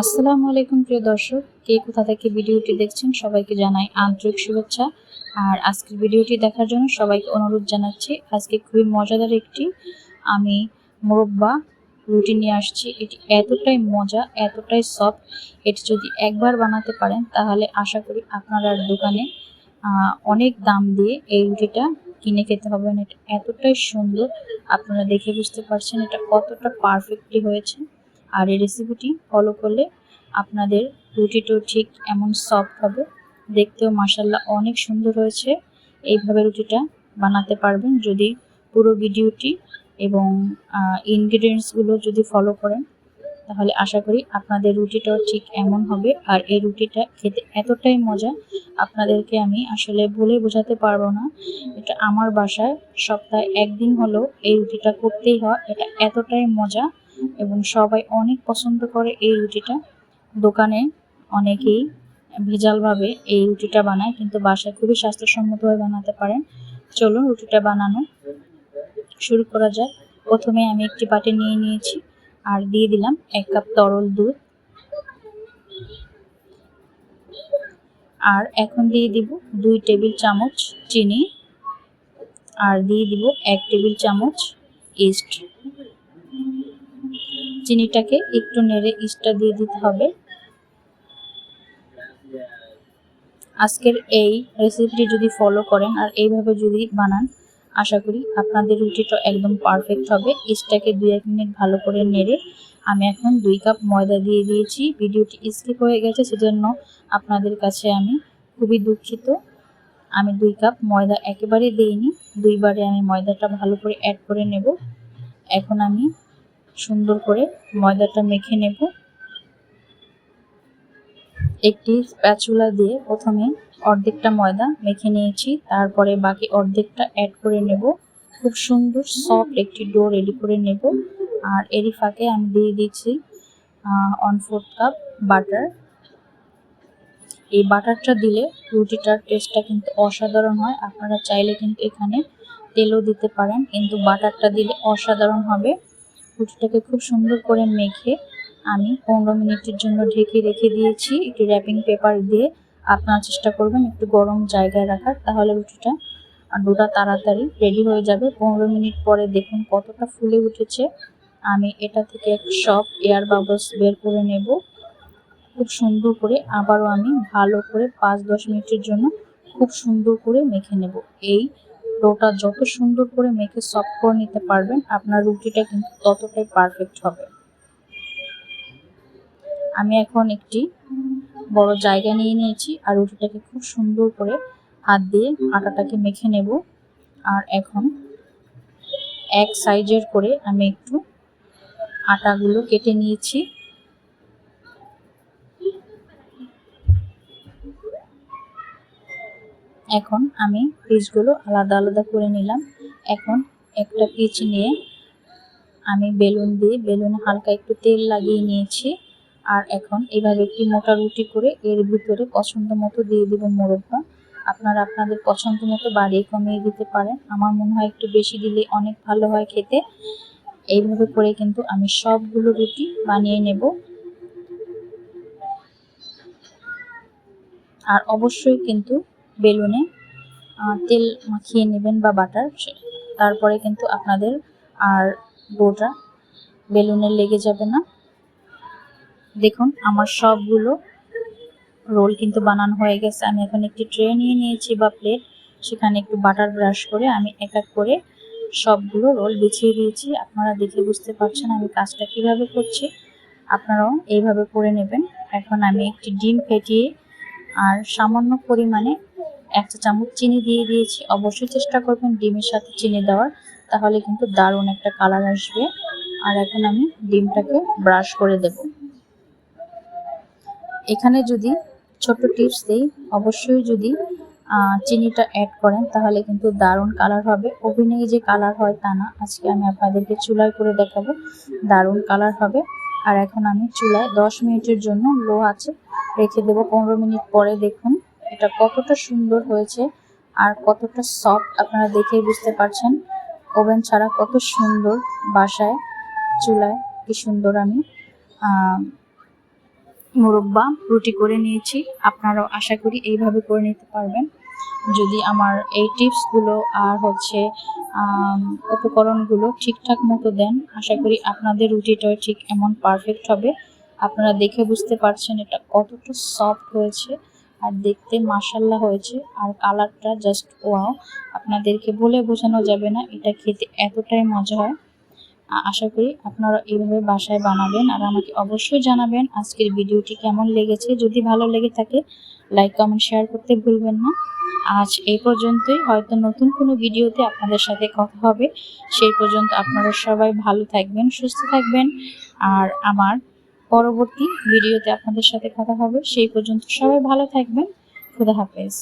আসসালামু আলাইকুম প্রিয় দর্শক, কে কোথা থেকে ভিডিওটি দেখছেন সবাইকে জানাই আন্তরিক শুভেচ্ছা। আর আজকের ভিডিওটি দেখার জন্য সবাইকে অনুরোধ জানাচ্ছি, আজকে খুবই মজাদার একটি, আমি মোরব্বা রুটি নিয়ে আসছি। এটি এতটাই মজা, এতটাই সফট এটি যদি একবার বানাতে পারেন তাহলে আশা করি আপনারা দোকানে অনেক দাম দিয়ে এই রুটিটা কিনে খেতে হবে না এটা এতটাই সুন্দর, আপনারা দেখে বুঝতে পারছেন এটা কতটা পারফেক্টলি হয়েছে। আর এই রেসিপিটি ফলো করলে আপনাদের রুটিটাও ঠিক এমন সফট হবে। দেখতেও মাসাল্লাহ অনেক সুন্দর হয়েছে। এইভাবে রুটিটা বানাতে পারবেন যদি পুরো ভিডিওটি এবং ইনগ্রিডিয়েন্টসগুলো যদি ফলো করেন, তাহলে আশা করি আপনাদের রুটিটাও ঠিক এমন হবে। আর এই রুটিটা খেতে এতটাই মজা, আপনাদেরকে আমি আসলে বলে বোঝাতে পারব না। এটা আমার বাসায় সপ্তাহে একদিন হলেও এই রুটিটা করতেই হয়। এটা এতটাই মজা এবং সবাই অনেক পছন্দ করে এই রুটিটা। দোকানে অনেকেই ভেজালভাবে এই রুটিটা বানায়, কিন্তু বাসায় খুবই স্বাস্থ্যসম্মতভাবে বানাতে পারেন। চলুন রুটিটা বানানো শুরু করা যাক। প্রথমে আমি একটি বাটি নিয়ে নিয়েছি, আর দিয়ে দিলাম এক কাপ তরল দুধ। আর এখন দিয়ে দিব দুই টেবিল চামচ চিনি। আর দিয়ে দিব এক টেবিল চামচ ইস্ট। চিনিটাকে একটু নেড়ে ইস্টটা দিয়ে দিতে হবে। আজকের এই রেসিপিটি যদি ফলো করেন আর এইভাবে যদি বানান, আশা করি আপনাদের রুটিটা একদম পারফেক্ট হবে। ইস্টটাকে দুই এক মিনিট ভালো করে নেড়ে আমি এখন দুই কাপ ময়দা দিয়ে দিয়েছি। ভিডিওটি স্কিপ হয়ে গেছে, সেজন্য আপনাদের কাছে আমি খুবই দুঃখিত। আমি দুই কাপ ময়দা একেবারে দিইনি, দুইবারে আমি ময়দাটা ভালো করে অ্যাড করে নেব। এখন আমি সুন্দর করে ময়দাটা মেখে নেব। একটি স্প্যাচুলা দিয়ে প্রথমে অর্ধেকটা ময়দা মেখে নিয়েছি, তারপরে বাকি অর্ধেকটা অ্যাড করে নেব। খুব সুন্দর সফট একটি ডো রেডি করে নেব। আর এরই ফাঁকে আমি দিয়ে দিচ্ছি ওয়ান ফোর্থ কাপ বাটার এই বাটারটা দিলে রুটিটার টেস্টটা কিন্তু অসাধারণ হয়। আপনারা চাইলে কিন্তু এখানে তেলও দিতে পারেন, কিন্তু বাটারটা দিলে অসাধারণ হবে। রুটিটাকে খুব সুন্দর করে মেখে আমি পনেরো মিনিটের জন্য ঢেকে রেখে দিয়েছি। একটু র্যাপিং পেপার দিয়ে আপনারা চেষ্টা করবেন একটু গরম জায়গায় রাখার, তাহলে রুটিটা ডোটা তাড়াতাড়ি রেডি হয়ে যাবে। পনেরো মিনিট পরে দেখুন কতটা ফুলে উঠেছে। আমি এটা থেকে এক সব এয়ার বাবলস বের করে নেব। খুব সুন্দর করে আবারও আমি ভালো করে পাঁচ দশ মিনিটের জন্য খুব সুন্দর করে মেখে নেব। এই ডোটা যত সুন্দর করে মেখে সফট করে নিতে পারবেন, আপনার রুটিটা কিন্তু ততটাই পারফেক্ট হবে। আমি এখন একটি বড় জায়গা নিয়ে নিয়েছি আর রুটিটাকে খুব সুন্দর করে হাত দিয়ে আটাটাকে মেখে নেব। আর এখন এক সাইজের করে আমি একটু আটাগুলো কেটে নিয়েছি। এখন আমি পিসগুলো আলাদা আলাদা করে নিলাম। এখন একটা পিচ নিয়ে আমি বেলুন দিয়ে, বেলুনে হালকা একটু তেল লাগিয়ে নিয়েছি। আর এখন এভাবে একটি মোটা রুটি করে এর ভিতরে পছন্দ মতো দিয়ে দিব মোরব্বা আপনারা আপনাদের পছন্দ মতো বাড়িয়ে কমিয়ে দিতে পারেন। আমার মনে হয় একটু বেশি দিলে অনেক ভালো হয় খেতে। এইভাবে করে কিন্তু আমি সবগুলো রুটি বানিয়ে নেব। আর অবশ্যই কিন্তু বেলুনে তেল মাখিয়ে নেবেন বা বাটার তারপরে কিন্তু আপনাদের আর ডোটা বেলুনে লেগে যাবে না। দেখুন, আমার সবগুলো রোল কিন্তু বানানো হয়ে গেছে। আমি এখন একটি ট্রে নিয়ে নিয়েছি বা প্লেট, সেখানে একটু বাটার ব্রাশ করে আমি এক এক করে সবগুলো রোল বিছিয়ে দিয়েছি। আপনারা দেখে বুঝতে পারছেন আমি কাজটা কীভাবে করছি। আপনারাও এইভাবে করে নেবেন। এখন আমি একটি ডিম ফেটিয়ে আর সামান্য পরিমাণে এক চা চামচ চিনি দিয়ে দিয়েছি। অবশ্যই চেষ্টা করবেন ডিমের সাথে চিনি দেওয়ার। তাহলে কিন্তু দারুণ একটা কালার আসবে। আর এখন আমি ডিমটাকে ব্রাশ করে দেব। এখানে যদি ছোট্ট টিপস দিই, অবশ্যই যদি চিনিটা অ্যাড করেন, তাহলে কিন্তু দারুণ কালার হবে। ওভেনে যে কালার হয় তা না। আজকে আমি আপনাদেরকে চুলায় করে দেখাবো। দারুণ কালার হবে। আর এখন আমি চুলায় দশ মিনিটের জন্য লো আছে রেখে দেবো। পনেরো মিনিট পরে দেখুন। এটা কতটা সুন্দর হয়েছে আর কতটা সফট আপনারা দেখেই বুঝতে পারছেন। ওভেন ছাড়া কত সুন্দর বাসায়, চুলায়, কি সুন্দর আমি। মুরব্বা, রুটি করে নিয়েছি। আপনারাও আশা করি এইভাবে করে নিতে পারবেন। যদি আমার এই টিপসগুলো আর হচ্ছে উপকরণগুলো ঠিকঠাক মতো দেন, আশা করি আপনাদের রুটিটাও ঠিক এমন পারফেক্ট হবে। আপনারা দেখে বুঝতে পারছেন এটা কতটা সফট হয়েছে। আর দেখতে মাসাল্লা হয়েছে। আর কালারটা জাস্ট ওয়াও আপনাদেরকে বলে বোঝানো যাবে না, এটা খেতে এতটাই মজা হয়। আশা করি আপনারা এইভাবে বাসায় বানাবেন। আর আমাকে অবশ্যই জানাবেন আজকের ভিডিওটি কেমন লেগেছে। যদি ভালো লেগে থাকে লাইক কমেন্ট শেয়ার করতে ভুলবেন না। আজ এই পর্যন্তই। হয়তো নতুন কোনো ভিডিওতে আপনাদের সাথে কথা হবে। সেই পর্যন্ত আপনারা সবাই ভালো থাকবেন, সুস্থ থাকবেন। আর আমার পরবর্তী ভিডিওতে আপনাদের সাথে কথা হবে। সেই পর্যন্ত সবাই ভালো থাকবেন। খুদা হাফেজ।